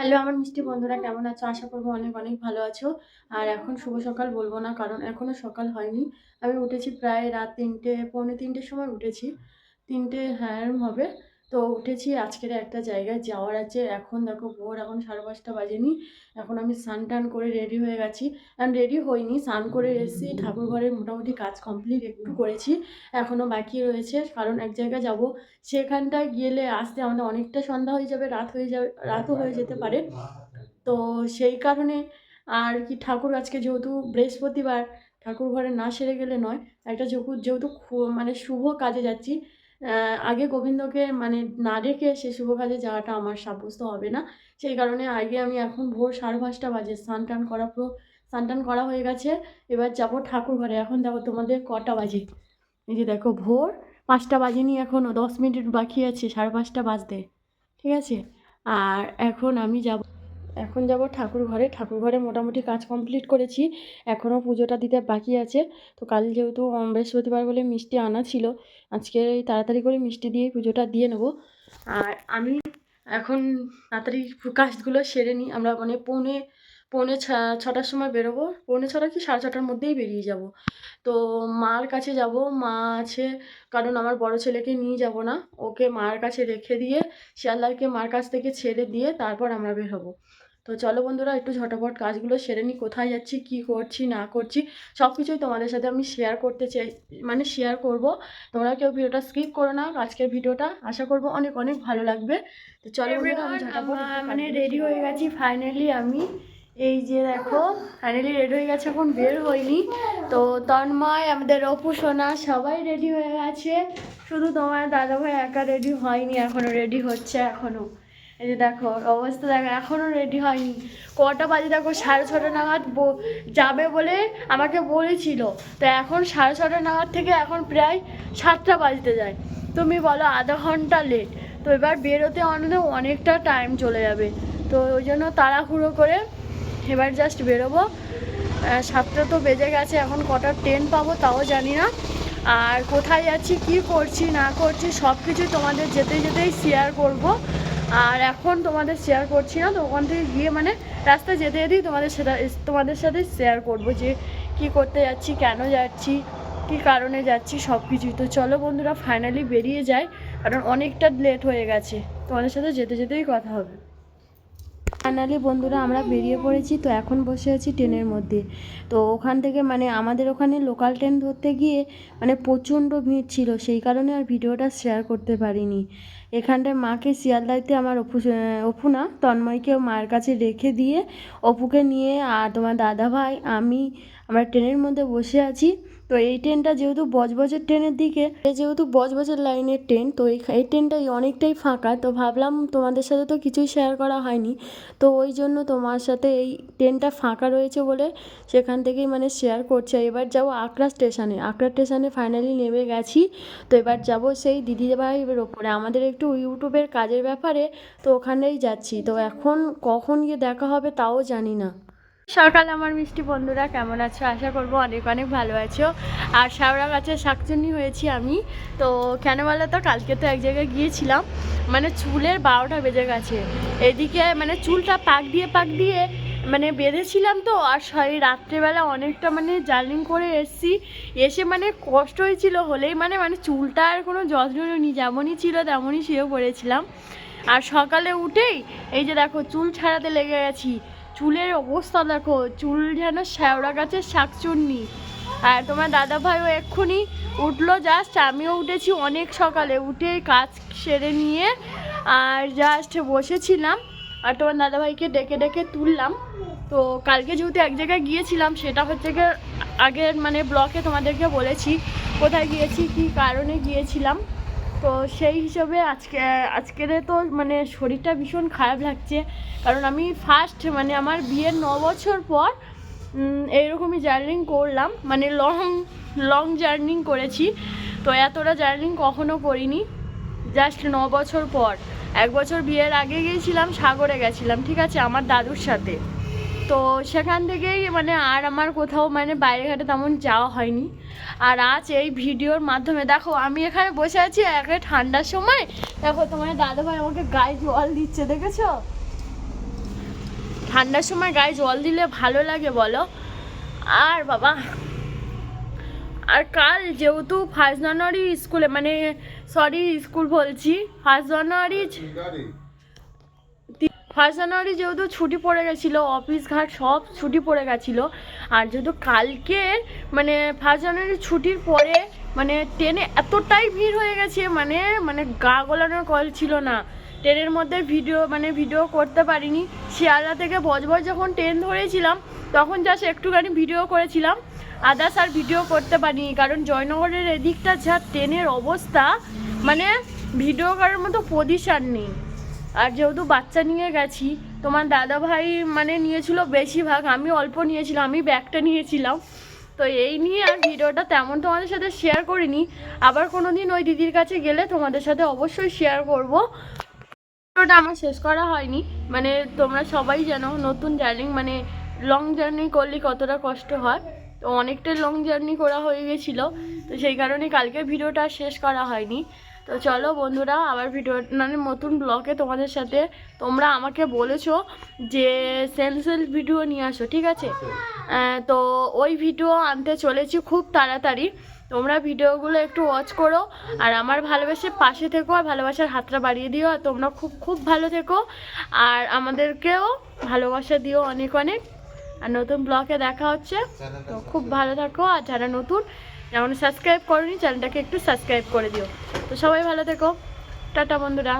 Hello আমার মিষ্টি বন্ধুরা, কেমন আছো? আশা করব অনেক অনেক ভালো আছো। আর এখন শুভ সকাল বলব না, কারণ এখনও সকাল হয়নি। আমি উঠেছি প্রায় রাত তিনটে, পৌনে তিনটের সময় উঠেছি। তিনটে হ্যাঁ হবে। তো উঠেছি আজকের একটা জায়গায় যাওয়ার আছে। এখন দেখো ভোর, এখন সাড়ে পাঁচটা বাজেনি। এখন আমি স্নান টান করে রেডি হয়ে গেছি। অ্যান্ড রেডি হইনি, স্নান করে এসেছি। ঠাকুর ঘরের মোটামুটি কাজ কমপ্লিট একটু করেছি এখনও বাকি রয়েছে। কারণ এক জায়গায় যাব, সেখানটায় গেলে আসতে আমাদের অনেকটা সন্ধ্যা হয়ে যাবে, রাত হয়ে যাবে, রাতও হয়ে যেতে পারে। তো সেই কারণে আর কি ঠাকুর আজকে যেহেতু বৃহস্পতিবার ঠাকুর ঘরে না সেরে গেলে নয়। একটা যেহেতু যেহেতু মানে শুভ কাজে যাচ্ছি আগে গোবিন্দকে মানে না রেখে সে শুভ কাজে যাওয়াটা আমার সাব্যস্ত হবে না। সেই কারণে আগে আমি এখন ভোর সাড়ে পাঁচটা বাজে স্নান টান করা পুরো, স্নান টান করা হয়ে গেছে। এবার যাব ঠাকুর ঘরে। এখন দেখো তোমাদের কটা বাজে। এই যে দেখো ভোর পাঁচটা বাজেনি এখনও দশ মিনিট বাকি আছে, সাড়ে পাঁচটা বাজতে। ঠিক আছে? আর এখন আমি যাব এখন যাব ঠাকুর ঘরে ঠাকুর ঘরে মোটামুটি কাজ কমপ্লিট করেছি। এখনও পুজোটা দিতে বাকি আছে। তো কাল যেহেতু বৃহস্পতিবার বলে মিষ্টি আনা ছিল, আজকে এই তাড়াতাড়ি করে মিষ্টি দিয়ে পুজোটা দিয়ে নেব। আর আমি এখন তাড়াতাড়ি কাজগুলো সেরে নিই। আমরা মানে পৌনে পৌনে ছ- ছটার সময় বেরোবো। পৌনে ছটা কি সাড়ে ছটার মধ্যেই বেরিয়ে যাব। তো মার কাছে যাব। মা আছে কারণ আমার বড় ছেলেকে নিয়ে যাব না। ওকে মার কাছে রেখে দিয়ে শিয়ালদাকে মার কাছ থেকে ছেড়ে দিয়ে তারপর আমরা বের হব। তো চলো বন্ধুরা একটু ঝটাপট কাজগুলো সেরে নিই। কোথায় যাচ্ছি কি করছি না করছি সব কিছুই তোমাদের সাথে আমি শেয়ার করতে চাই মানে শেয়ার করব। তোমরা কেউ ভিডিওটা স্কিপ করো না। আজকের ভিডিওটা আশা করব অনেক অনেক ভালো লাগবে। তো চলো বন্ধুরা আমি ঝটাপট মানে রেডি হয়ে গেছি। ফাইনালি আমি এই যে দেখো ফাইনালি রেডি হয়ে গেছে, এখন বের হয়নি। তো তন্ময়, আমাদের অপু, সোনা, সবাই রেডি হয়ে গেছে। শুধু তোমার দাদাভাই একা রেডি হয়নি, এখনও রেডি হচ্ছে এখনও। এই যে দেখো, অবস্থা দেখো, এখনও রেডি হয়নি। কটা বাজে দেখো, সাড়ে ছটা নাগাদ যাবে বলে আমাকে বলেছিল। তো এখন সাড়ে ছটা নাগাদ থেকে এখন প্রায় সাতটা বাজতে যায়। তুমি বলো, আধা ঘণ্টা লেট তো এবার বেরোতে আমাদের অনেকটা টাইম চলে যাবে। তো ওই জন্য তাড়াহুড়ো করে এবার জাস্ট বেরোবো। সাতটা তো বেজে গেছে, এখন কটা ট্রেন পাবো তাও জানি না। আর কোথায় যাচ্ছি, কি করছি, না করছি সব কিছুই তোমাদের যেতে যেতেই শেয়ার করব। আর এখন তোমাদের শেয়ার করছি না, তো ওখান থেকে গিয়ে মানে রাস্তায় যেতে যেতেই তোমাদের সাথে তোমাদের সাথে শেয়ার করব যে কি করতে যাচ্ছি, কেন যাচ্ছি, কি কারণে যাচ্ছি সব কিছুই তো চলো বন্ধুরা ফাইনালি বেরিয়ে যাই, কারণ অনেকটা লেট হয়ে গেছে। তোমাদের সাথে যেতে যেতেই কথা হবে। ফাইনালি বন্ধুরা আমরা বেরিয়ে পড়েছি, তো এখন বসে আছি ট্রেনের মধ্যে। তো ওখান থেকে মানে আমাদের ওখানে লোকাল ট্রেন ধরতে গিয়ে মানে প্রচণ্ড ভিড় ছিল, সেই কারণে আর ভিডিওটা শেয়ার করতে পারিনি। এখানটায় মাকে শিয়ালদাইতে আমার অপু অপু না, তন্ময়কে মায়ের কাছে রেখে দিয়ে অপুকে নিয়ে আর তোমার দাদা ভাই, আমি আমরা ট্রেনের মধ্যে বসে আছি। তো এই ট্রেনটা যেহেতু বজবজের ট্রেনের দিকে যেহেতু বজবজের লাইনের ট্রেন, তো এই ট্রেনটাই অনেকটাই ফাঁকা। তো ভাবলাম তোমাদের সাথে তো কিছুই শেয়ার করা হয়নি। তো ওই জন্য তোমার সাথে এই ট্রেনটা ফাঁকা রয়েছে বলে সেখান থেকেই মানে শেয়ার করছে। এবার যাব আকরা স্টেশনে। আকরা স্টেশনে ফাইনালি নেমে গেছি। তো এবার যাব সেই দিদি ভাইয়ের ওপরে। আমাদের একটু ইউটিউবের কাজের ব্যাপারে তো ওখানেই যাচ্ছি। তো এখন কখন গিয়ে দেখা হবে তাও জানি না। সকাল আমার মিষ্টি বন্ধুরা, কেমন আছো? আশা করব অনেক অনেক ভালো আছো। আর শাওড়া গাছের শাকচুন্নি হয়েছি আমি। তো কেন বলো তো, কালকে তো এক জায়গায় গিয়েছিলাম। মানে চুলের বারোটা বেজে গেছে। এদিকে মানে চুলটা পাক দিয়ে পাক দিয়ে মানে বেঁধেছিলাম তো, আর সেই রাত্রেবেলা অনেকটা মানে জার্নিং করে এসছি। এসে মানে কষ্ট হয়েছিল, হলেই মানে মানে চুলটা আর কোনো যত্ন নিই যেমনই ছিল তেমনই শুয়ে পড়েছিলাম। আর সকালে উঠেই এই যে দেখো, চুল ছাড়াতে লেগে গেছি। চুলের অবস্থা দেখো, চুল যেন শ্যাওড়া গাছের শাকচুন্নি। আর তোমার দাদা ভাইও এক্ষুনি উঠল জাস্ট আমিও উঠেছি অনেক সকালে উঠে কাজ সেরে নিয়ে আর জাস্ট বসেছিলাম। আর তোমার দাদাভাইকে ডেকে ডেকে তুললাম। তো কালকে যেহেতু এক জায়গায় গিয়েছিলাম, সেটা হচ্ছে গিয়ে আগের মানে ব্লকে তোমাদেরকে বলেছি, কোথায় গিয়েছি, কি কারণে গিয়েছিলাম। তো সেই হিসাবে আজকে, আজকের তো মানে শরীরটা ভীষণ খারাপ লাগছে। কারণ আমি ফার্স্ট মানে আমার বিয়ের ন বছর পর এইরকমই জার্নিং করলাম। মানে লং লং জার্নিং করেছি। তো এতটা জার্নিং কখনো করিনি। জাস্ট ন বছর পর। এক বছর বিয়ের আগে গিয়েছিলাম, সাগরে গেছিলাম, ঠিক আছে? আমার দাদুর সাথে। তো সেখান থেকেই মানে আর আমার কোথাও মানে বাইরে ঘাটে তেমন যাওয়া হয়নি। আর আজ এই ভিডিওর মাধ্যমে দেখো, আমি এখানে বসে আছি একে ঠান্ডার সময়। দেখো তোমার দাদাভাই আমাকে গায়ে জল দিচ্ছে, দেখেছ? ঠান্ডার সময় গায়ে জল দিলে ভালো লাগে বলো। আর বাবা, আর কাল যেহেতু ফার্স্ট জানুয়ারি স্কুলে মানে সরি স্কুল বলছি, ফার্স্ট জানুয়ারি ফার্স্ট জানুয়ারি যেহেতু ছুটি পড়ে গেছিল অফিস ঘাট সব ছুটি পড়ে গেছিল। আর যেহেতু কালকে মানে ফার্স্ট জানুয়ারি ছুটির পরে মানে ট্রেনে এতটাই ভিড় হয়ে গেছে মানে মানে গা গলানোর কল ছিল না। ট্রেনের মধ্যে ভিডিও মানে ভিডিও করতে পারিনি। শিয়ালদা থেকে বজবজ যখন ট্রেন ধরেছিলাম, তখন জাস্ট একটুখানি ভিডিও করেছিলাম। আদার্স আর ভিডিও করতে পারিনি, কারণ জয়নগরের এদিকটা যা ট্রেনের অবস্থা মানে ভিডিও করার মতো পজিশান নেই। আর যেহেতু বাচ্চা নিয়ে গেছি, তোমার দাদা ভাই মানে নিয়েছিল বেশিরভাগ, আমি অল্প নিয়েছিলাম, আমি ব্যাগটা নিয়েছিলাম। তো এই নিয়ে আর ভিডিওটা তেমন তোমাদের সাথে শেয়ার করিনি। আবার কোনো দিন ওই দিদির কাছে গেলে তোমাদের সাথে অবশ্যই শেয়ার করব। ভিডিওটা আমার শেষ করা হয়নি। মানে তোমরা সবাই জানো, নতুন জার্নি মানে লং জার্নি করলে কতটা কষ্ট হয়। তো অনেকটা লং জার্নি করা হয়ে গেছিল। তো সেই কারণে কালকে ভিডিওটা শেষ করা হয়নি। তো চলো বন্ধুরা, আবার ভিডিও মানে নতুন ব্লগে তোমাদের সাথে তোমরা আমাকে বলেছ যে সেলসেল ভিডিও নিয়ে আসো, ঠিক আছে? তো ওই ভিডিও আনতে চলেছি খুব তাড়াতাড়ি। তোমরা ভিডিওগুলো একটু ওয়াচ করো, আর আমার ভালোবেসে পাশে থেকো, আর ভালোবাসার হাতটা বাড়িয়ে দিও, আর তোমরা খুব খুব ভালো থেকো। আর আমাদেরকেও ভালোবাসা দিও অনেক অনেক। আর নতুন ব্লগে দেখা হচ্ছে, তো খুব ভালো থাকো। আর যারা নতুন যেমন সাবস্ক্রাইব করনি চ্যানেলটাকে একটু সাবস্ক্রাইব করে দিও। তো সবাই ভালো থেকো। টাটা বন্ধুরা।